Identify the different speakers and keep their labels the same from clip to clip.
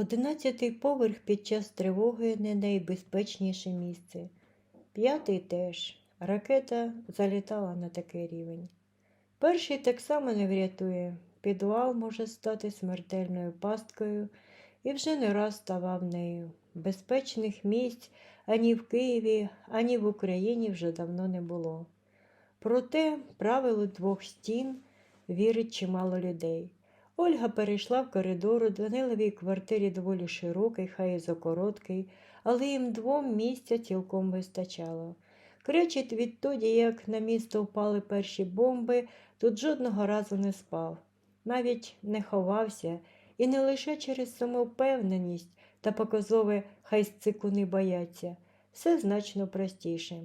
Speaker 1: Одинадцятий поверх під час тривоги не найбезпечніше місце. П'ятий теж. Ракета залітала на такий рівень. Перший так само не врятує. Підвал може стати смертельною пасткою і вже не раз ставав нею. Безпечних місць ані в Києві, ані в Україні вже давно не було. Проте правилу двох стін вірить чимало людей. Ольга перейшла в коридор у Даниловій квартирі доволі широкий, хай і закороткий, але їм двом місця цілком вистачало. Кречить відтоді, як на місто впали перші бомби, тут жодного разу не спав, навіть не ховався, і не лише через самовпевненість та показове хай цикуни бояться, все значно простіше.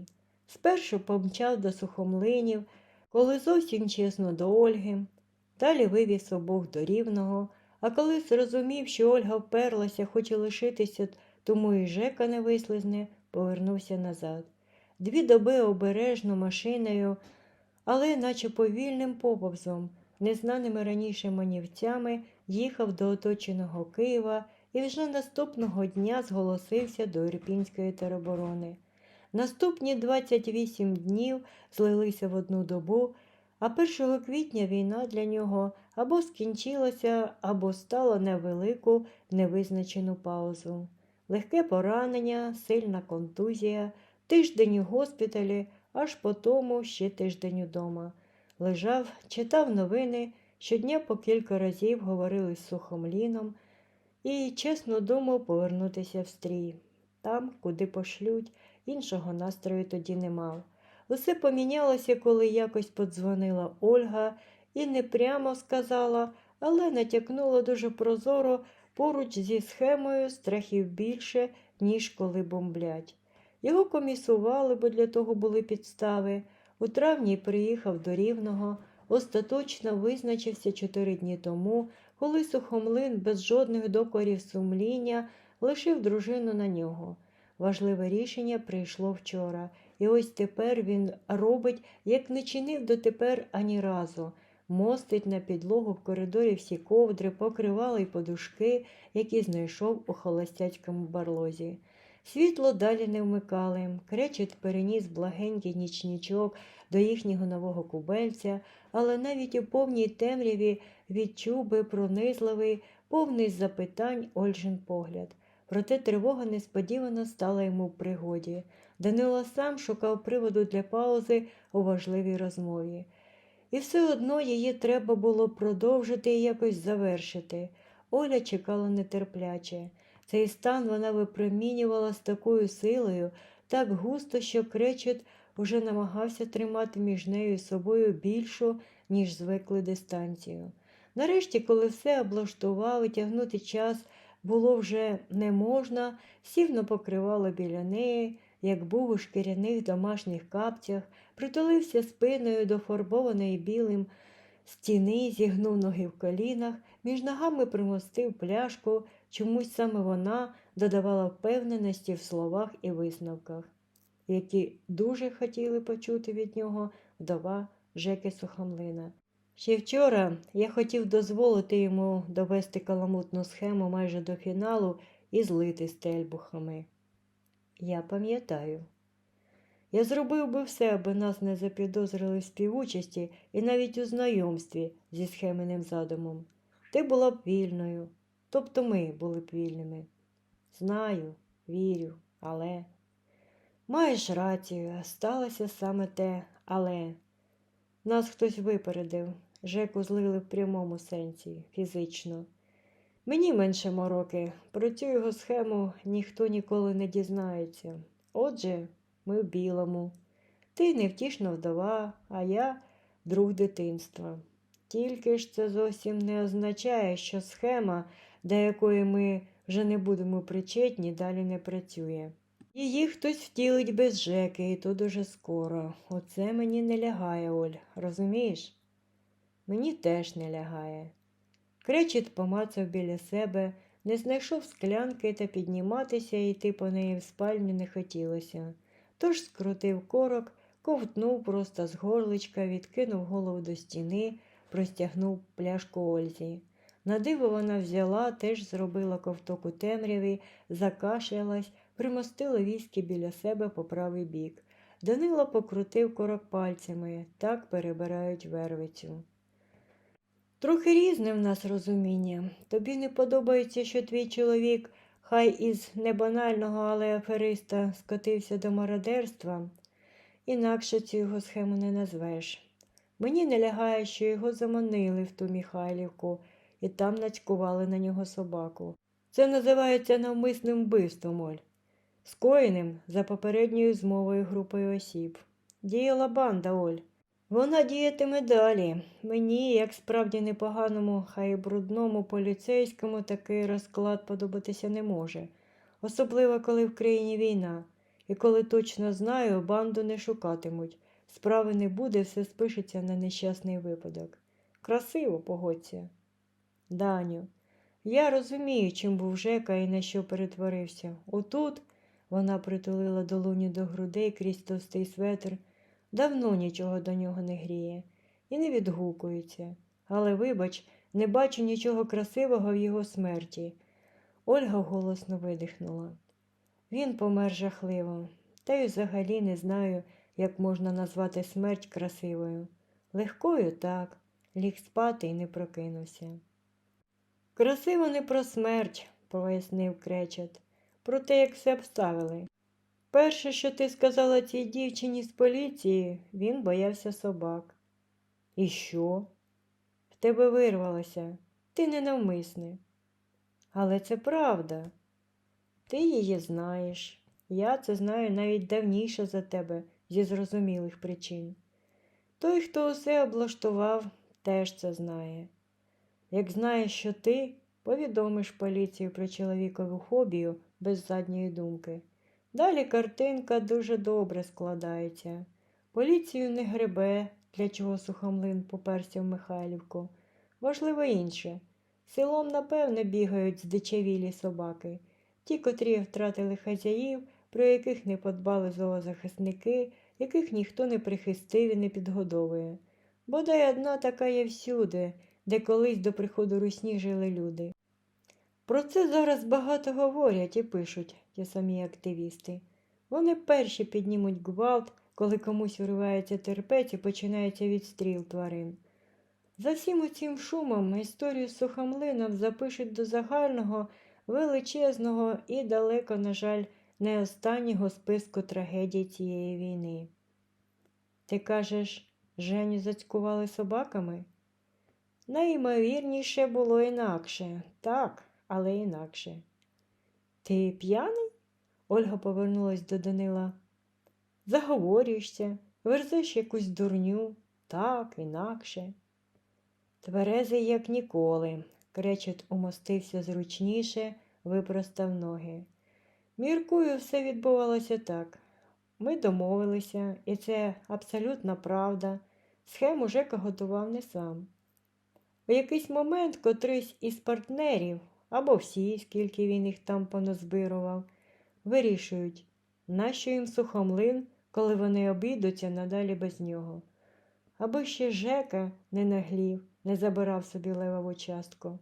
Speaker 1: Спершу помчав до сухомлинів, коли зовсім чесно до Ольги, далі вивіз обох до рівного, а коли зрозумів, що Ольга вперлася, хоче лишитися, тому і Жека не вислизне, повернувся назад. Дві доби обережно машиною, але наче повільним поповзом, незнаними раніше манівцями, їхав до оточеного Києва і вже наступного дня зголосився до Ірпінської тероборони. Наступні 28 днів злилися в одну добу, а 1 квітня війна для нього або скінчилася, або стала невелику невизначену паузу. Легке поранення, сильна контузія, тиждень у госпіталі, аж по тому ще тиждень удома. Лежав, читав новини, щодня по кілька разів говорили з Сухомліном і чесно думав повернутися в стрій. Там, куди пошлють, іншого настрою тоді не мав. Усе помінялося, коли якось подзвонила Ольга і не прямо сказала, але натякнула дуже прозоро поруч зі схемою страхів більше, ніж коли бомблять. Його комісували, бо для того були підстави. У травні приїхав до Рівного, остаточно визначився чотири дні тому, коли сухомлин без жодних докорів сумління лишив дружину на нього. Важливе рішення прийшло вчора, і ось тепер він робить, як не чинив дотепер ані разу. Мостить на підлогу в коридорі всі ковдри, покривали й подушки, які знайшов у холостяцькому барлозі. Світло далі не вмикали, кречет переніс благенький нічнічок до їхнього нового кубельця, але навіть у повній темряві відчув би пронизливий, повний запитань Ольжин погляд. Проте тривога несподівано стала йому в пригоді. Данило сам шукав приводу для паузи у важливій розмові. І все одно її треба було продовжити і якось завершити. Оля чекала нетерпляче. Цей стан вона випромінювала з такою силою, так густо, що кречет уже намагався тримати між нею і собою більшу, ніж звикли дистанцію. Нарешті, коли все облаштував і тягнути час було вже не можна, сів на покривало біля неї, як був у шкіряних домашніх капцях, притулився спиною до фарбованої білим стіни, зігнув ноги в колінах, між ногами примостив пляшку, чомусь саме вона додавала впевненості в словах і висновках, які дуже хотіли почути від нього вдова Жеки Сухомлина. Ще вчора я хотів дозволити йому довести каламутну схему майже до фіналу і злити з тельбухами. Я пам'ятаю. Я зробив би все, аби нас не запідозрили в співучасті і навіть у знайомстві зі схеменим задумом. Ти була б вільною, тобто ми були б вільними. Знаю, вірю, але. Маєш рацію, сталося саме те, але. Нас хтось випередив, Жеку злили в прямому сенсі, фізично. Мені менше мороки, про цю його схему ніхто ніколи не дізнається. Отже, ми в білому. Ти невтішна вдова, а я друг дитинства. Тільки ж це зовсім не означає, що схема, до якої ми вже не будемо причетні, далі не працює. Її хтось втілить без Жеки, і то дуже скоро. Оце мені не лягає, Оль, розумієш? Мені теж не лягає. Кречет помацав біля себе, не знайшов склянки та підніматися і йти по неї в спальню не хотілося. Тож скрутив корок, ковтнув просто з горличка, відкинув голову до стіни, простягнув пляшку Ользі. На диво вона взяла, теж зробила ковток у темряві, закашлялась, примостила віскі біля себе по правий бік. Данило покрутив корок пальцями, так перебирають вервицю. Трохи різне в нас розуміння. Тобі не подобається, що твій чоловік, хай із небанального, але афериста, скотився до мародерства, інакше цю його схему не назвеш. Мені не лягає, що його заманили в ту Михайлівку і там нацькували на нього собаку. Це називається навмисним вбивством, Оль. Скоєним за попередньою змовою групою осіб. Діяла банда, Оль. Вона діятиме далі. Мені, як справді непоганому, хай брудному поліцейському, такий розклад подобатися не може. Особливо, коли в країні війна. І коли точно знаю, банду не шукатимуть. Справи не буде, все спишеться на нещасний випадок. Красиво, погодься. Даню, я розумію, чим був Жека і на що перетворився. Отут вона притулила долоню до грудей крізь товстий светр. Давно нічого до нього не гріє і не відгукується. Але, вибач, не бачу нічого красивого в його смерті. Ольга голосно видихнула. Він помер жахливо, та й взагалі не знаю, як можна назвати смерть красивою. Легкою так, ліг спати і не прокинувся. Красиво не про смерть, пояснив кречет, про те, як все обставили. Перше, що ти сказала цій дівчині з поліції, він боявся собак. І що? В тебе вирвалося, ти ненавмисне. Але це правда. Ти її знаєш. Я це знаю навіть давніше за тебе зі зрозумілих причин. Той, хто усе облаштував, теж це знає. Як знаєш, що ти повідомиш поліцію про чоловікову хобію без задньої думки. Далі картинка дуже добре складається. Поліцію не гребе, для чого сухомлин поперся в Михайлівку. Важливо інше. Селом, напевне, бігають здичавілі собаки, ті, котрі втратили хазяїв, про яких не подбали зоозахисники, яких ніхто не прихистив і не підгодовує. Бодай одна така є всюди, де колись до приходу русні жили люди. Про це зараз багато говорять і пишуть ті самі активісти. Вони перші піднімуть гвалт, коли комусь виривається терпець і починається відстріл тварин. За всім цим шумом історію з сухомлином запишуть до загального, величезного і далеко, на жаль, не останнього списку трагедій цієї війни. Ти кажеш, Женю зацькували собаками? Найімовірніше було інакше, так, але інакше. Ти п'яний? Ольга повернулась до Данила. Заговорюєшся, верзеш якусь дурню, так, інакше. Тверезий, як ніколи, кречет умостився зручніше, випростав ноги. Міркую, все відбувалося так. Ми домовилися, і це абсолютна правда. Схему Жека готував не сам. У якийсь момент котрийсь із партнерів, або всі, скільки він їх там поназбирував, вирішують, нащо їм сухомлин, коли вони обійдуться надалі без нього. Аби ще Жека не наглів, не забирав собі левову частку.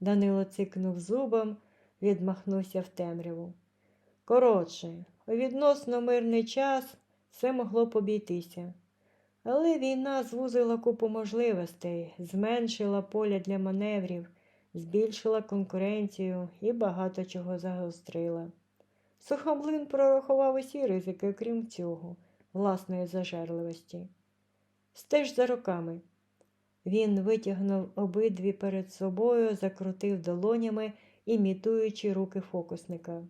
Speaker 1: Данило цикнув зубом, відмахнувся в темряву. Коротше, у відносно мирний час все могло б обійтися. Але війна звузила купу можливостей, зменшила поля для маневрів, збільшила конкуренцію і багато чого загострила. Сухомлин прорахував усі ризики, крім цього, власної зажерливості. Стеж за руками. Він витягнув обидві перед собою, закрутив долонями, імітуючи руки фокусника.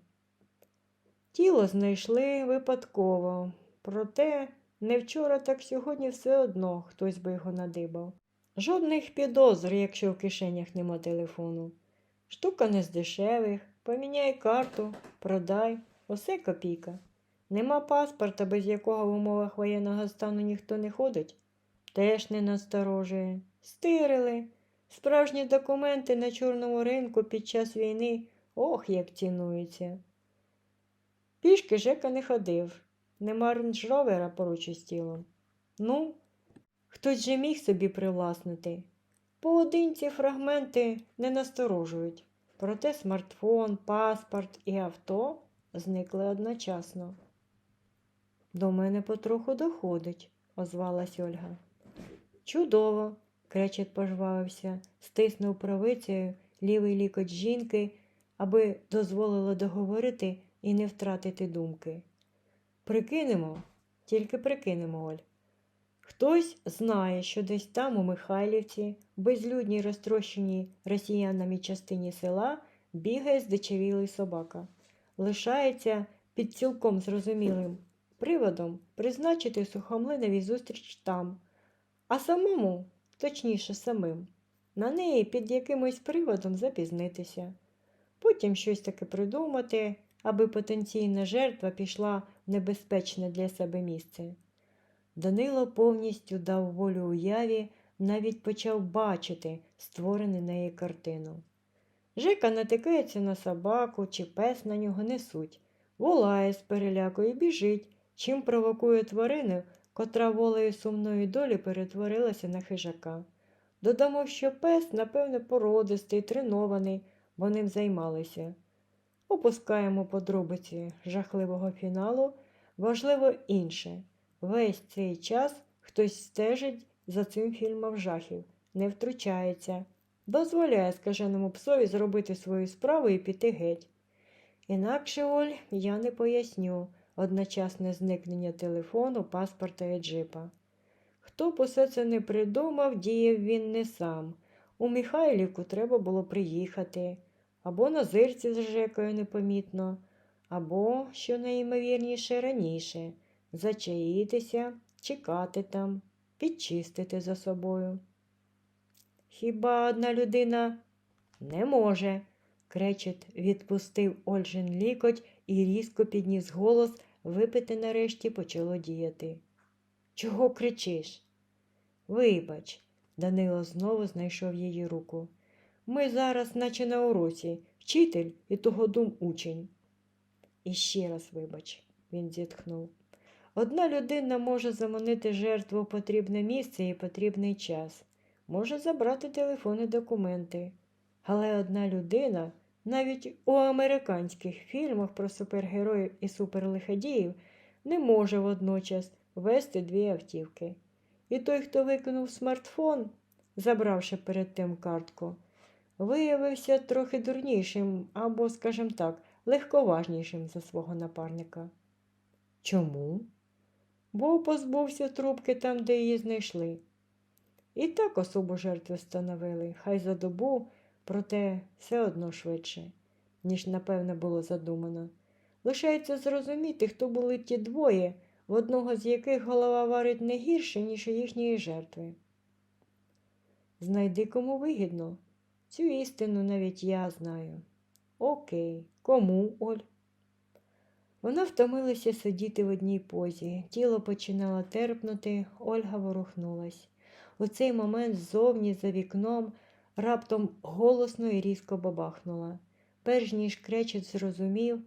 Speaker 1: Тіло знайшли випадково, проте не вчора, так сьогодні все одно хтось би його надибав. Жодних підозр, якщо в кишенях нема телефону. Штука не з дешевих, поміняй карту, продай, усе копійка. Нема паспорта, без якого в умовах воєнного стану ніхто не ходить, теж не насторожує. Стирили. Справжні документи на чорному ринку під час війни ох, як цінуються. Пішки Жека не ходив, нема рейндж-ровера поруч із тілом. Ну, хтось же міг собі привласнити. Поодинці фрагменти не насторожують, проте смартфон, паспорт і авто зникли одночасно. До мене потроху доходить, озвалась Ольга. Чудово, кречет пожвавився, стиснув правицею лівий лікоть жінки, аби дозволило договорити і не втратити думки. Прикинемо, тільки прикинемо, Оль. Хтось знає, що десь там, у Михайлівці, безлюдній розтрощеній росіянами частині села, бігає здичавілий собака. Лишається під цілком зрозумілим приводом призначити сухомлинові зустріч там, а самому, точніше самим, на неї під якимось приводом запізнитися. Потім щось таке придумати, аби потенційна жертва пішла в небезпечне для себе місце. Данило повністю дав волю уяві, навіть почав бачити створену неї картину. Жека натикається на собаку, чи пес на нього несуть, волає з переляку і біжить, чим провокує тварину, котра волею сумної долі перетворилася на хижака. Додамо, що пес, напевне, породистий, тренований, бо ним займалися. Опускаємо подробиці жахливого фіналу, важливо інше. Весь цей час хтось стежить за цим фільмом жахів, не втручається, дозволяє скаженому псові зробити свою справу і піти геть. Інакше, Оль, я не поясню одночасне зникнення телефону, паспорта і джипа. Хто б усе це не придумав, діяв він не сам. У Михайлівку треба було приїхати, або на зирці з Жекою непомітно, або, що найімовірніше, раніше зачаїтися, чекати там, підчистити за собою. Хіба одна людина не може? кречет відпустив Ольжин лікоть і різко підніс голос, випити нарешті почало діяти. Чого кричиш? Вибач, Данило знову знайшов її руку. Ми зараз, наче на уроці, вчитель і того дум учень. І ще раз вибач, він зітхнув. Одна людина може заманити жертву в потрібне місце і потрібний час, може забрати телефон і документи. Але одна людина, навіть у американських фільмах про супергероїв і суперлиходіїв, не може водночас вести дві автівки. І той, хто викинув смартфон, забравши перед тим картку, виявився трохи дурнішим або, скажімо так, легковажнішим за свого напарника. Чому? Бо позбувся трубки там, де її знайшли. І так особу жертви встановили, хай за добу, проте все одно швидше, ніж, напевне, було задумано. Лишається зрозуміти, хто були ті двоє, в одного з яких голова варить не гірше, ніж у їхньої жертви. Знайди кому вигідно. Цю істину навіть я знаю. Окей, кому, Оль? Вона втомилася сидіти в одній позі, тіло починало терпнути, Ольга ворухнулась. У цей момент ззовні, за вікном, раптом голосно і різко бабахнула. Перш ніж кречет зрозумів,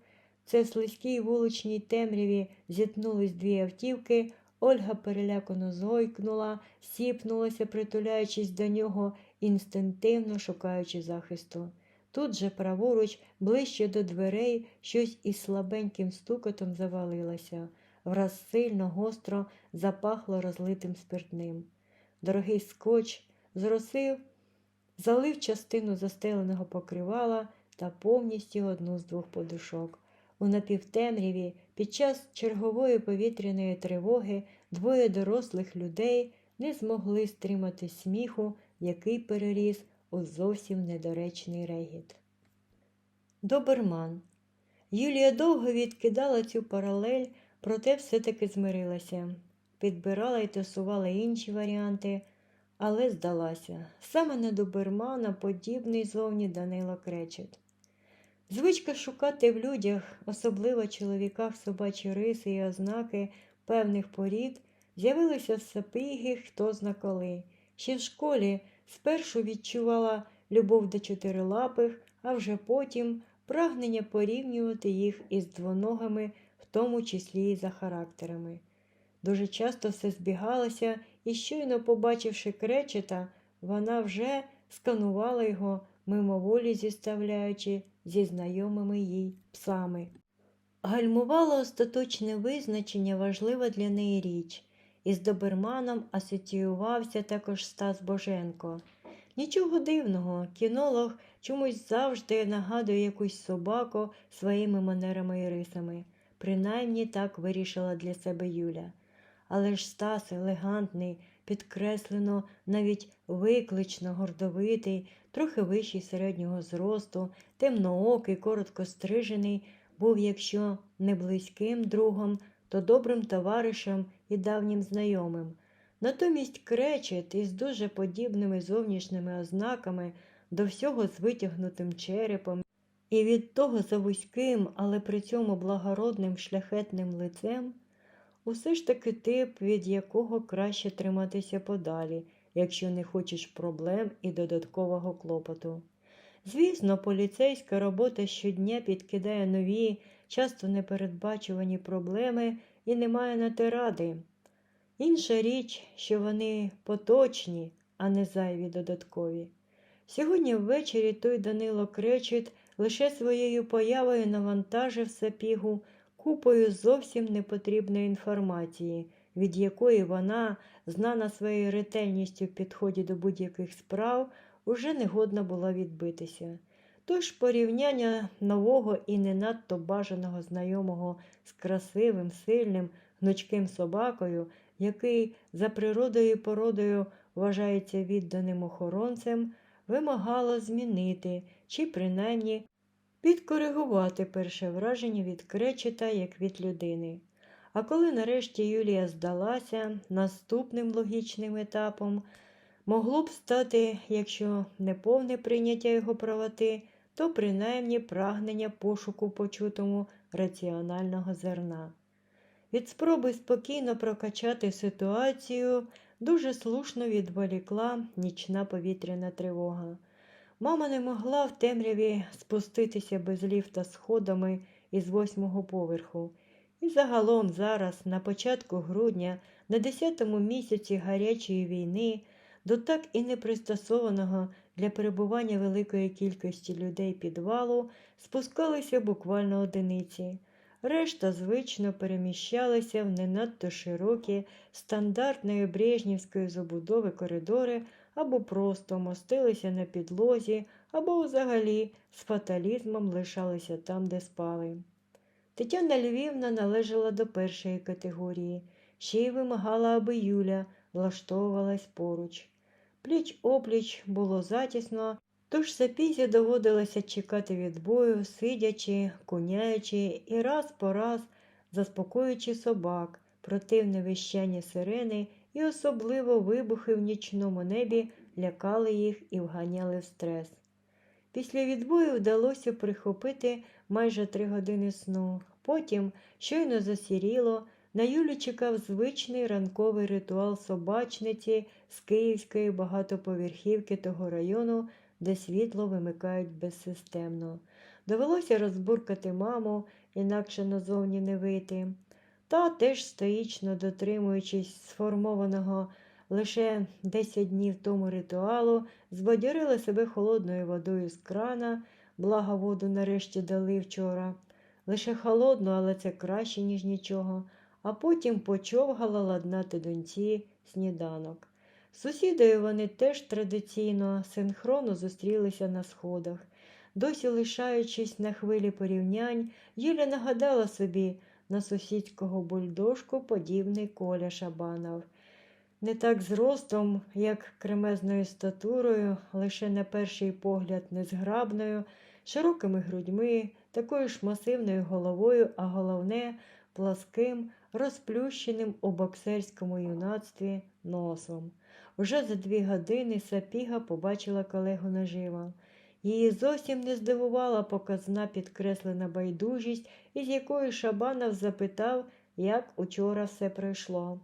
Speaker 1: це в слизькій вуличній темряві зіткнулись дві автівки, Ольга перелякано зойкнула, сіпнулася, притуляючись до нього, інстинктивно шукаючи захисту. Тут же праворуч, ближче до дверей, щось із слабеньким стукотом завалилося, враз сильно, гостро запахло розлитим спиртним. Дорогий скотч зросив, залив частину застеленого покривала та повністю одну з двох подушок. У напівтемряві під час чергової повітряної тривоги двоє дорослих людей не змогли стримати сміху, який переріс у зовсім недоречний регіт. Доберман. Юлія довго відкидала цю паралель, проте все-таки змирилася. Підбирала і тасувала інші варіанти, але здалася. Саме на добермана подібний зовні Данило кречет. Звичка шукати в людях, особливо чоловіках собачі риси і ознаки певних порід, з'явилися в сапіги хто зна коли. Ще в школі спершу відчувала любов до чотирилапих, а вже потім прагнення порівнювати їх із двоногами, в тому числі і за характерами. Дуже часто все збігалося, і щойно побачивши кречета, вона вже сканувала його, мимоволі зіставляючи зі знайомими їй псами. Гальмувало остаточне визначення важлива для неї річ, і з доберманом асоціювався також Стас Боженко. Нічого дивного, кінолог чомусь завжди нагадує якусь собаку своїми манерами і рисами. Принаймні так вирішила для себе Юля. Але ж Стас елегантний, підкреслено, навіть виклично гордовитий, трохи вищий середнього зросту, темноокий, коротко стрижений, був, якщо не близьким другом, то добрим товаришем і давнім знайомим. Натомість кречет із дуже подібними зовнішніми ознаками, до всього з витягнутим черепом, і від того за вузьким, але при цьому благородним шляхетним лицем, усе ж таки тип, від якого краще триматися подалі, якщо не хочеш проблем і додаткового клопоту. Звісно, поліцейська робота щодня підкидає нові, часто непередбачувані проблеми і немає на те ради. Інша річ, що вони поточні, а не зайві додаткові. Сьогодні ввечері той Данило Кречет лише своєю появою навантажив сапігу купою зовсім непотрібної інформації, від якої вона, знана своєю ретельністю в підході до будь-яких справ, уже не годна була відбитися. Тож порівняння нового і не надто бажаного знайомого з красивим, сильним, гнучким собакою, який за природою і породою вважається відданим охоронцем, вимагало змінити чи принаймні підкоригувати перше враження від кречета як від людини. А коли нарешті Юлія здалася, наступним логічним етапом могло б стати, якщо не повне прийняття його правоти, то принаймні прагнення пошуку почутому раціонального зерна. Від спроби спокійно прокачати ситуацію дуже слушно відволікла нічна повітряна тривога. Мама не могла в темряві спуститися без ліфта сходами із восьмого поверху. І загалом зараз, на початку грудня, на десятому місяці гарячої війни, до так і непристосованого для перебування великої кількості людей підвалу, спускалися буквально одиниці. Решта звично переміщалися в не надто широкі, стандартної брежнівської забудови коридори або просто мостилися на підлозі, або взагалі з фаталізмом лишалися там, де спали. Тетяна Львівна належала до першої категорії, ще й вимагала, аби Юля влаштовувалась поруч. Пліч опліч було затісно, тож сапізі доводилося чекати відбою, сидячи, куняючи і раз по раз заспокоюючи собак, противне вищання сирени і особливо вибухи в нічному небі лякали їх і вганяли в стрес. Після відбою вдалося прихопити майже три години сну. Потім, щойно засіріло, на Юлі чекав звичний ранковий ритуал собачниці з київської багатоповерхівки того району, де світло вимикають безсистемно. Довелося розбуркати маму, інакше назовні не вийти. Та теж стоїчно дотримуючись сформованого лише 10 днів тому ритуалу, збадьорила себе холодною водою з крана, благо воду нарешті дали вчора. Лише холодну, але це краще, ніж нічого, а потім почовгала ладнати доньці сніданок. З сусідою вони теж традиційно синхронно зустрілися на сходах. Досі лишаючись на хвилі порівнянь, Юля нагадала собі на сусідського бульдожку подібний Коля Шабанов. Не так зростом, як кремезною статурою, лише на перший погляд незграбною, широкими грудьми, такою ж масивною головою, а головне пласким, розплющеним у боксерському юнацтві носом. Уже за дві години сапіга побачила колегу наживо. Її зовсім не здивувала показна підкреслена байдужість, із якою Шабанов запитав, як учора все пройшло.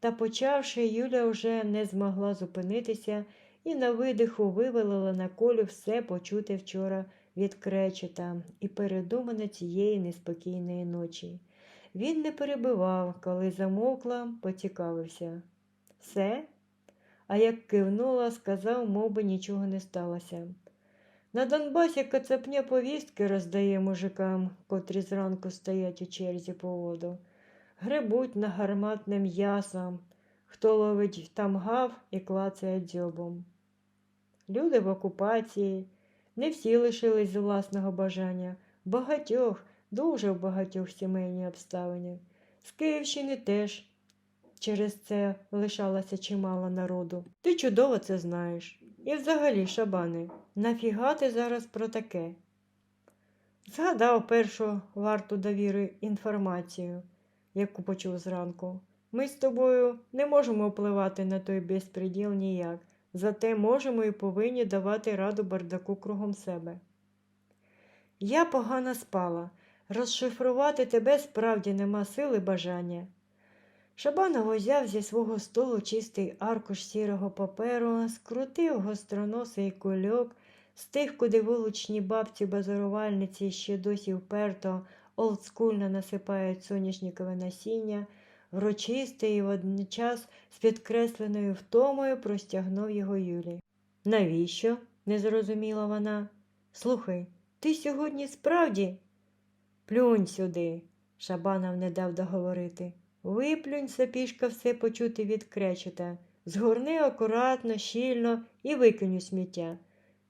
Speaker 1: Та, почавши, Юля вже не змогла зупинитися і на видиху вивалила на колю все почуте вчора від кречета і передумане цієї неспокійної ночі. Він не перебивав, коли замовкла, поцікавився. Все? а як кивнула, сказав, мов би нічого не сталося. На Донбасі кацапня повістки роздає мужикам, котрі зранку стоять у черзі по воду. Гребуть на гарматне м'ясо, хто ловить там гав і клацає дзьобом. Люди в окупації, не всі лишились з власного бажання, багатьох, дуже в багатьох сімейні обставини. З Київщини теж через це лишалося чимало народу. Ти чудово це знаєш. І взагалі, шабани, нафіга ти зараз про таке? Згадав першу варту довіри інформацію, яку почув зранку. Ми з тобою не можемо впливати на той безпреділ ніяк, зате можемо і повинні давати раду бардаку кругом себе. Я погано спала. Розшифрувати тебе справді нема сили бажання. Шабанов взяв зі свого столу чистий аркуш сірого паперу, скрутив гостроносий кульок, з тих, куди вуличні бабці базарувальниці ще досі вперто олдскульно насипають соняшникове насіння, врочистий і водночас з підкресленою втомою простягнув його Юлі. Навіщо? не зрозуміла вона. Слухай, ти сьогодні справді? Плюнь сюди, Шабанов не дав договорити. Виплюнь, сапішка, все почути від кречета, згорни акуратно, щільно і викинь сміття.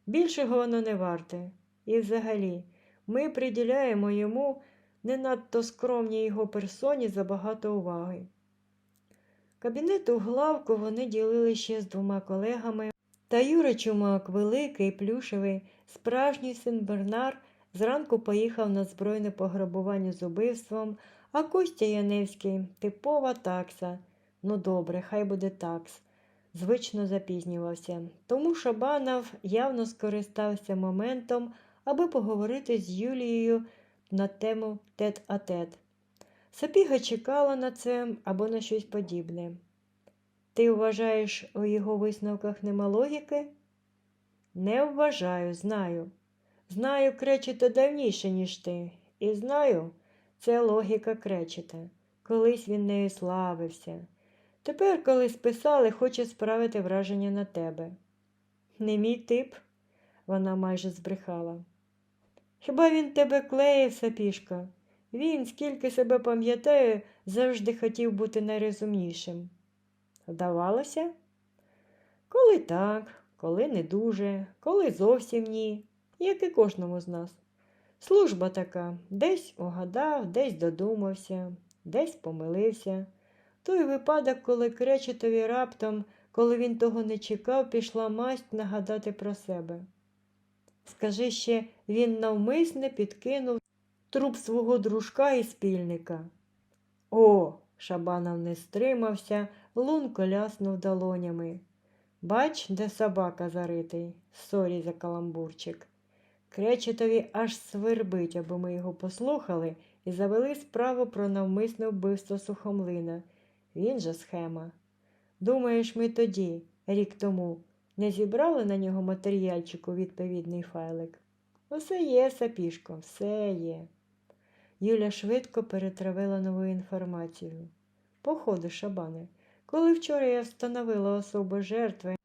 Speaker 1: Більшого воно не варте. І взагалі, ми приділяємо йому не надто скромній його персоні забагато уваги. Кабінет у главку вони ділили ще з двома колегами, та Юра Чумак, великий, плюшевий, справжній син Бернар, зранку поїхав на збройне пограбування з убивством, а Костя Яневський типова такса. Ну добре, хай буде такс. Звично запізнювався. Тому Шабанов явно скористався моментом, аби поговорити з Юлією на тему тет-а-тет. Сапіга чекала на це або на щось подібне. Ти вважаєш, у його висновках нема логіки? Не вважаю, знаю. Знаю кречета давніше, ніж ти, і знаю, це логіка кречета. Колись він нею славився. Тепер, коли списали, хоче справити враження на тебе. Не мій тип, вона майже збрехала. Хіба він тебе клеїв, сапішка? Він, скільки себе пам'ятає, завжди хотів бути найрозумнішим. Вдавалося? Коли так, коли не дуже, коли зовсім ні, як і кожному з нас. Служба така десь угадав, десь додумався, десь помилився. Той випадок, коли кречетові раптом, коли він того не чекав, пішла масть нагадати про себе. Скажи ще, він навмисне підкинув труп свого дружка і спільника. О, Шабанов не стримався, лунко ляснув долонями. Бач, де собака заритий, сорі за каламбурчик. Кречетові аж свербить, аби ми його послухали і завели справу про навмисне вбивство сухомлина. Він же схема. Думаєш, ми тоді, рік тому, не зібрали на нього матеріальчику відповідний файлик? Усе є, сапішко, все є. Юля швидко перетравила нову інформацію. Походу, шабане, коли вчора я встановила особу жертви,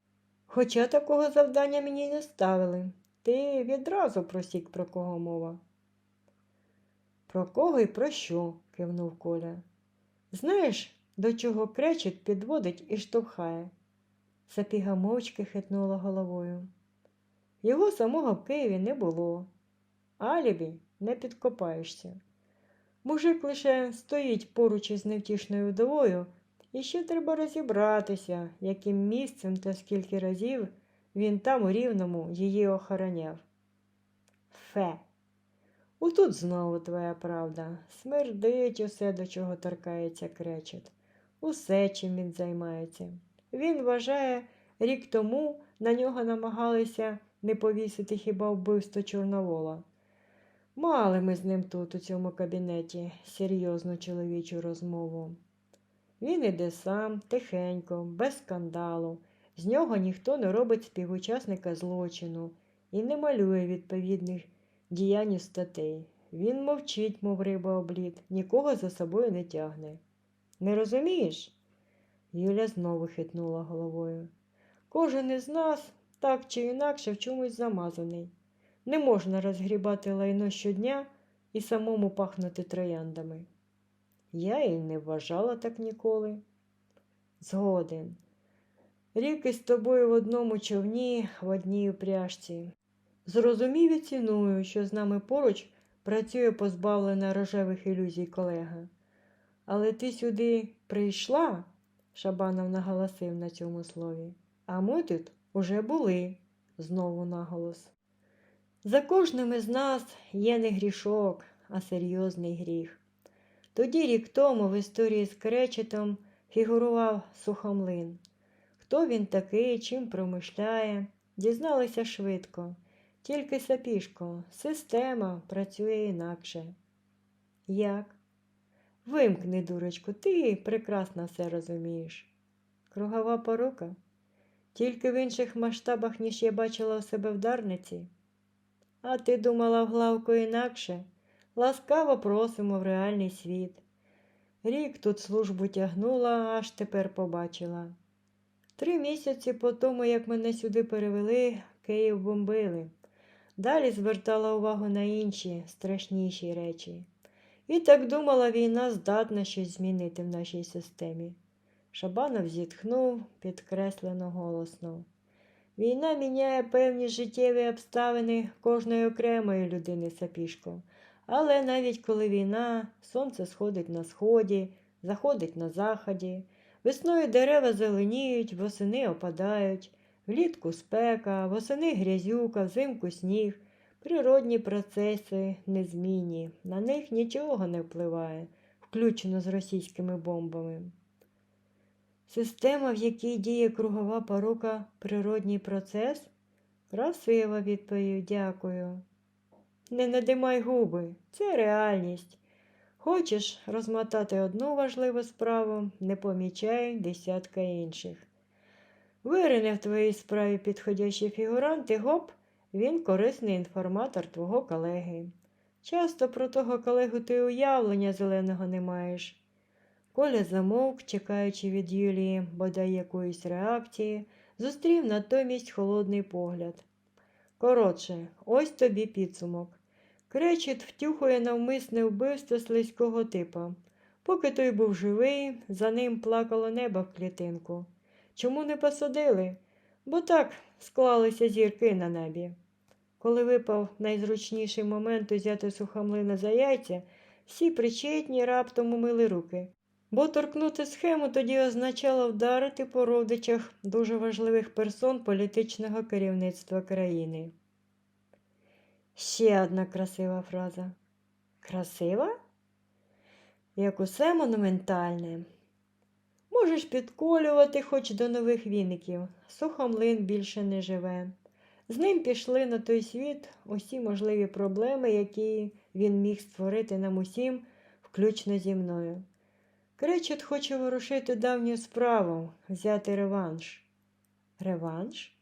Speaker 1: хоча такого завдання мені не ставили, ти відразу просік, про кого мова. Про кого і про що? кивнув Коля. Знаєш, до чого кречет підводить і штовхає? Сапіга мовчки хитнула головою. Його самого в Києві не було. Алібі не підкопаєшся. Мужик лише стоїть поруч із невтішною вдовою, і ще треба розібратися, яким місцем та скільки разів він там у рівному її охороняв. Фе. Отут знову твоя правда. Смердить усе, до чого торкається кречет. Усе, чим він займається. Він вважає, рік тому на нього намагалися не повісити хіба вбивство Чорновола. Мали ми з ним тут, у цьому кабінеті, серйозну чоловічу розмову. Він іде сам, тихенько, без скандалу. З нього ніхто не робить співучасника злочину і не малює відповідних діянь і статей. Він мовчить, мов риба облід, нікого за собою не тягне. Не розумієш? Юля знову хитнула головою. Кожен із нас так чи інакше в чомусь замазаний. Не можна розгрібати лайно щодня і самому пахнути трояндами. Я і не вважала так ніколи. Згоден. Рік із тобою в одному човні, в одній упряжці. Зрозумів і ціную, що з нами поруч працює позбавлена рожевих ілюзій колега. Але ти сюди прийшла, Шабанов наголосив на цьому слові, а ми тут уже були, знову наголос. За кожним із нас є не грішок, а серйозний гріх. Тоді рік тому в історії з Кречетом фігурував сухомлин. Хто він такий, чим промишляє, дізналися швидко. Тільки сапішко, система працює інакше. Як? Вимкни, дурочку, ти прекрасно все розумієш. Кругова порука? Тільки в інших масштабах, ніж я бачила у себе в Дарниці. А ти думала в главку інакше? Ласкаво просимо в реальний світ. Рік тут службу тягнула, аж тепер побачила. Три місяці по тому, як мене сюди перевели, Київ бомбили. Далі звертала увагу на інші, страшніші речі. І так думала, війна здатна щось змінити в нашій системі. Шабанов зітхнув підкреслено голосно. Війна міняє певні життєві обставини кожної окремої людини сапішко. Але навіть коли війна, сонце сходить на сході, заходить на заході, весною дерева зеленіють, восени опадають, влітку спека, восени грязюка, взимку сніг. Природні процеси незмінні, на них нічого не впливає, включно з російськими бомбами. Система, в якій діє кругова порука, природній процес? Красива відповідь, дякую. Не надимай губи, це реальність. Хочеш розмотати одну важливу справу, не помічай десятка інших. Вирине в твоїй справі підходящий фігурант і гоп, він корисний інформатор твого колеги. Часто про того колегу ти уявлення зеленого не маєш. Коля замовк, чекаючи від Юлії бодай якоїсь реакції, зустрів натомість холодний погляд. Коротше, ось тобі підсумок. Кречет втюхує навмисне вбивство слизького типа. Поки той був живий, за ним плакало небо в клітинку. Чому не посадили? Бо так склалися зірки на небі. Коли випав найзручніший момент узяти сухомлина за яйця, всі причетні раптом умили руки. Бо торкнути схему тоді означало вдарити по родичах дуже важливих персон політичного керівництва країни. Ще одна красива фраза. Красива? Як усе монументальне. Можеш підколювати хоч до нових віників. Сухомлин більше не живе. З ним пішли на той світ усі можливі проблеми, які він міг створити нам усім, включно зі мною. Кречет хоче ворушити давню справу, взяти реванш. Реванш?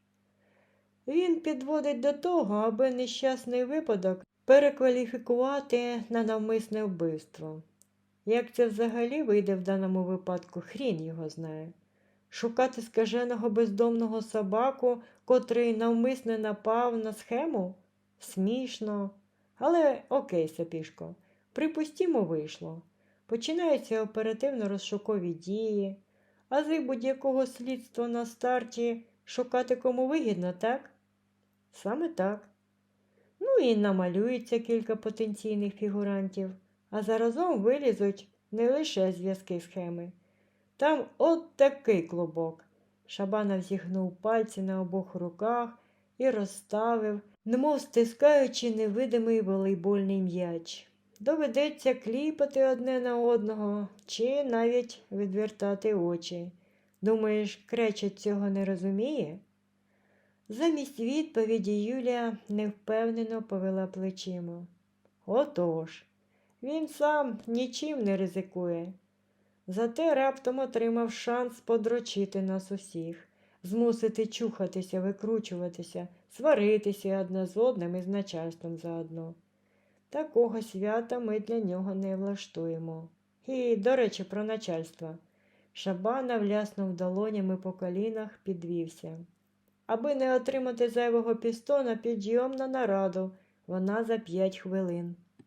Speaker 1: Він підводить до того, аби нещасний випадок перекваліфікувати на навмисне вбивство. Як це взагалі вийде в даному випадку, хрін його знає. Шукати скаженого бездомного собаку, котрий навмисне напав на схему? Смішно. Але окей, Сапішко, припустімо, вийшло. Починаються оперативно-розшукові дії, а з будь-якого слідства на старті шукати кому вигідно, так? Саме так. Ну і намалюється кілька потенційних фігурантів, а заразом вилізуть не лише зв'язки схеми. Там от такий клубок. Шабанов зігнув пальці на обох руках і розставив, немов стискаючи невидимий волейбольний м'яч. Доведеться кліпати одне на одного чи навіть відвертати очі. Думаєш, кречет цього не розуміє? Замість відповіді Юлія невпевнено повела плечима. Отож, він сам нічим не ризикує. Зате раптом отримав шанс подрочити нас усіх, змусити чухатися, викручуватися, сваритися одне з одним і з начальством заодно. Такого свята ми для нього не влаштуємо. І, до речі, про начальство. Шабана вляснув долонями по колінах, підвівся. Аби не отримати зайвого пістона, підйом на нараду. Вона за п'ять хвилин.